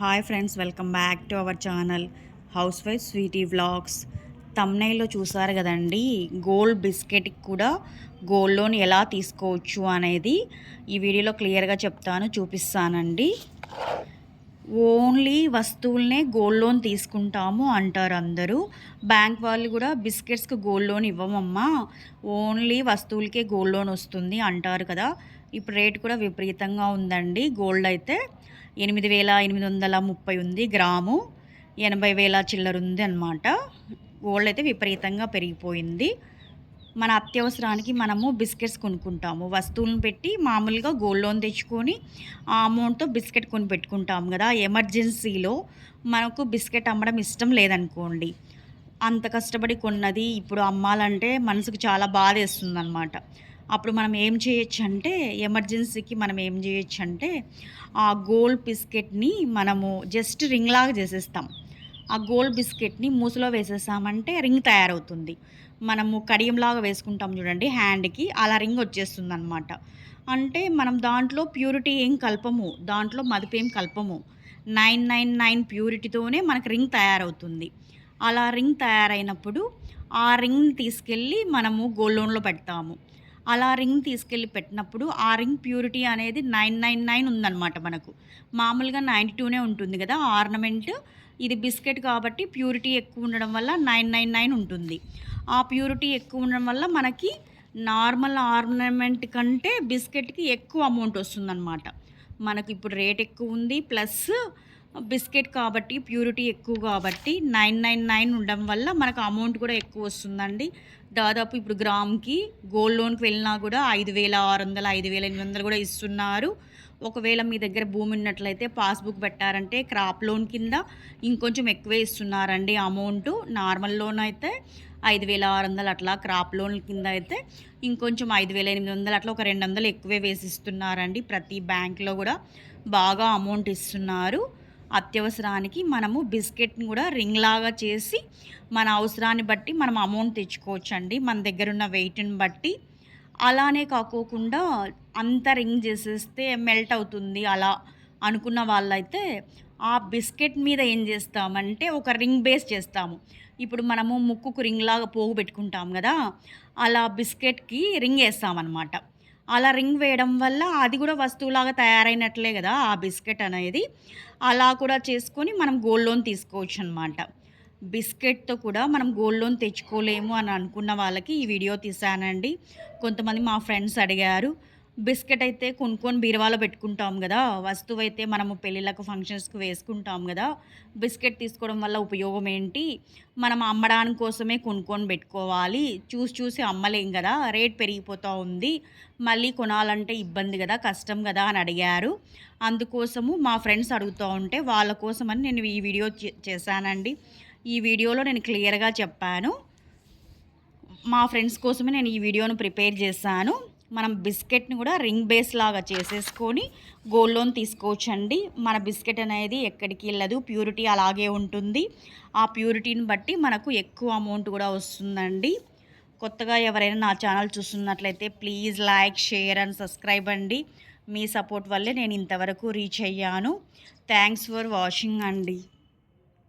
Hi friends welcome back to our channel house wife sweety vlogs. తమ్నైలో చూసారు కదండి gold బిస్కెట్కి కూడా gold loan ఎలా తీసుకోవచ్చు అనేది ఈ వీడియోలో క్లియర్గా చెప్తాను చూపిస్తానండి. ఓన్లీ వస్తువులనే గోల్డ్ లోన్ తీసుకుంటాము అంటారు అందరూ. బ్యాంక్ వాళ్ళు కూడా బిస్కెట్స్కి గోల్డ్ లోన్ ఇవ్వమమ్మా ఓన్లీ వస్తువులకే గోల్డ్ లోన్ వస్తుంది అంటారు కదా. ఇప్పుడు రేట్ కూడా విపరీతంగా ఉందండి గోల్డ్ అయితే. ఎనిమిది వేల ఎనిమిది వందల ముప్పై ఉంది గ్రాము. ఎనభై వేల చిల్లర ఉంది అనమాట గోల్డ్ అయితే విపరీతంగా పెరిగిపోయింది. మన అత్యవసరానికి మనము బిస్కెట్స్ కొనుక్కుంటాము. వస్తువులను పెట్టి మామూలుగా గోల్డ్ లోన్ తెచ్చుకొని ఆ అమౌంట్తో బిస్కెట్ కొని పెట్టుకుంటాము కదా. ఎమర్జెన్సీలో మనకు బిస్కెట్ అమ్మడం ఇష్టం లేదనుకోండి. అంత కష్టపడి కొన్నది ఇప్పుడు అమ్మాలంటే మనసుకు చాలా బాధ వేస్తుంది అనమాట అప్పుడు మనం ఏం చేయొచ్చు అంటే ఎమర్జెన్సీకి మనం ఏం చేయొచ్చు అంటే ఆ గోల్డ్ బిస్కెట్ని మనము జస్ట్ రింగ్ లాగా చేసేస్తాం. ఆ గోల్డ్ బిస్కెట్ని మూసలో వేసేసామంటే రింగ్ తయారవుతుంది. మనము కడియంలాగా వేసుకుంటాం చూడండి హ్యాండ్కి అలా రింగ్ వచ్చేస్తుంది అనమాట అంటే మనం దాంట్లో ప్యూరిటీ ఏం కలపము దాంట్లో మదుపు ఏం కలపము. నైన్ నైన్ నైన్ ప్యూరిటీతోనే మనకు రింగ్ తయారవుతుంది. అలా రింగ్ తయారైనప్పుడు ఆ రింగ్ తీసుకెళ్ళి మనము గోల్డ్ లోన్లో పెడతాము. అలా రింగ్ తీసుకెళ్ళి పెట్టినప్పుడు ఆ రింగ్ ప్యూరిటీ అనేది నైన్ నైన్ నైన్ ఉందన్నమాట మనకు. మామూలుగా నైంటీ టూనే ఉంటుంది కదా ఆర్నమెంట్. ఇది బిస్కెట్ కాబట్టి ప్యూరిటీ ఎక్కువ ఉండడం వల్ల నైన్ నైన్ నైన్ ఉంటుంది. ఆ ప్యూరిటీ ఎక్కువ ఉండడం వల్ల మనకి నార్మల్ ఆర్నమెంట్ కంటే బిస్కెట్కి ఎక్కువ అమౌంట్ వస్తుందన్నమాట. మనకు ఇప్పుడు రేట్ ఎక్కువ ఉంది ప్లస్ బిస్కెట్ కాబట్టి ప్యూరిటీ ఎక్కువ కాబట్టి నైన్ నైన్ నైన్ ఉండడం వల్ల మనకు అమౌంట్ కూడా ఎక్కువ వస్తుందండి. దాదాపు ఇప్పుడు గ్రామ్కి గోల్డ్ లోన్కి వెళ్ళినా కూడా ఐదు వేల ఆరు వందలు ఐదు వేల ఎనిమిది వందలు కూడా ఇస్తున్నారు. ఒకవేళ మీ దగ్గర భూమి ఉన్నట్లయితే పాస్బుక్ పెట్టారంటే క్రాప్ లోన్ కింద ఇంకొంచెం ఎక్కువే ఇస్తున్నారండి అమౌంట్. నార్మల్ లోన్ అయితే ఐదు వేల ఆరు వందలు అట్లా క్రాప్ లోన్ కింద అయితే ఇంకొంచెం ఐదు వేల ఎనిమిది వందలు అట్లా ఒక రెండు వందలు ఎక్కువే వేసి ఇస్తున్నారండి ప్రతి బ్యాంక్లో కూడా బాగా అమౌంట్ ఇస్తున్నారు. అత్యవసరానికి మనము బిస్కెట్ని కూడా రింగ్ లాగా చేసి మన అవసరాన్ని బట్టి మనం అమౌంట్ తెచ్చుకోవచ్చండి. మన దగ్గర ఉన్న వెయిట్ని బట్టి. అలానే కాకోకుండా అంత రింగ్ చేసేస్తే మెల్ట్ అవుతుంది. అలా అనుకున్న వాళ్ళైతే ఆ బిస్కెట్ మీద ఏం చేస్తామంటే ఒక రింగ్ బేస్ చేస్తాము. ఇప్పుడు మనము ముక్కుకు రింగ్ లాగా పోగు పెట్టుకుంటాం కదా. అలా బిస్కెట్కి రింగ్ వేస్తామన్నమాట. అలా రింగ్ వేయడం వల్ల అది కూడా వస్తువులాగా తయారైనట్లే కదా ఆ బిస్కెట్ అనేది. అలా కూడా చేసుకొని మనం గోల్డ్ లోన్ తీసుకోవచ్చు అనమాట బిస్కెట్తో కూడా మనం గోల్డ్ లోన్ తెచ్చుకోలేము అని అనుకున్న వాళ్ళకి ఈ వీడియో తీసానండి కొంతమంది మా ఫ్రెండ్స్ అడిగారు బిస్కెట్ అయితే కొనుక్కొని బీరువాలో పెట్టుకుంటాం కదా. వస్తువు అయితే మనము పెళ్ళిళ్ళకు ఫంక్షన్స్కి వేసుకుంటాం కదా. బిస్కెట్ తీసుకోవడం వల్ల ఉపయోగం ఏంటి? మనం అమ్మడానికి కోసమే కొనుక్కొని పెట్టుకోవాలి. చూసి చూసి అమ్మలేం కదా. రేట్ పెరిగిపోతూ ఉంది. మళ్ళీ కొనాలంటే ఇబ్బంది కదా కష్టం కదా అని అడిగారు. అందుకోసము మా ఫ్రెండ్స్ అడుగుతూ ఉంటే వాళ్ళ కోసమని నేను ఈ వీడియో చేశానండి. ఈ వీడియోలో నేను క్లియర్గా చెప్పాను. మా ఫ్రెండ్స్ కోసమే నేను ఈ వీడియోను ప్రిపేర్ చేశాను. మనం బిస్కెట్ని కూడా రింగ్ బేస్ లాగా చేసేసుకొని గోల్డ్ లోన్ తీసుకోవచ్చండి. మన బిస్కెట్ అనేది ఎక్కడికి వెళ్ళదు ప్యూరిటీ అలాగే ఉంటుంది. ఆ ప్యూరిటీని బట్టి మనకు ఎక్కువ అమౌంట్ కూడా వస్తుందండి. కొత్తగా ఎవరైనా నా ఛానల్ చూస్తున్నట్లయితే please like share and subscribe అండి. మీ సపోర్ట్ వల్లే నేను ఇంతవరకు రీచ్ అయ్యాను. థ్యాంక్స్ ఫర్ వాచింగ్ అండి.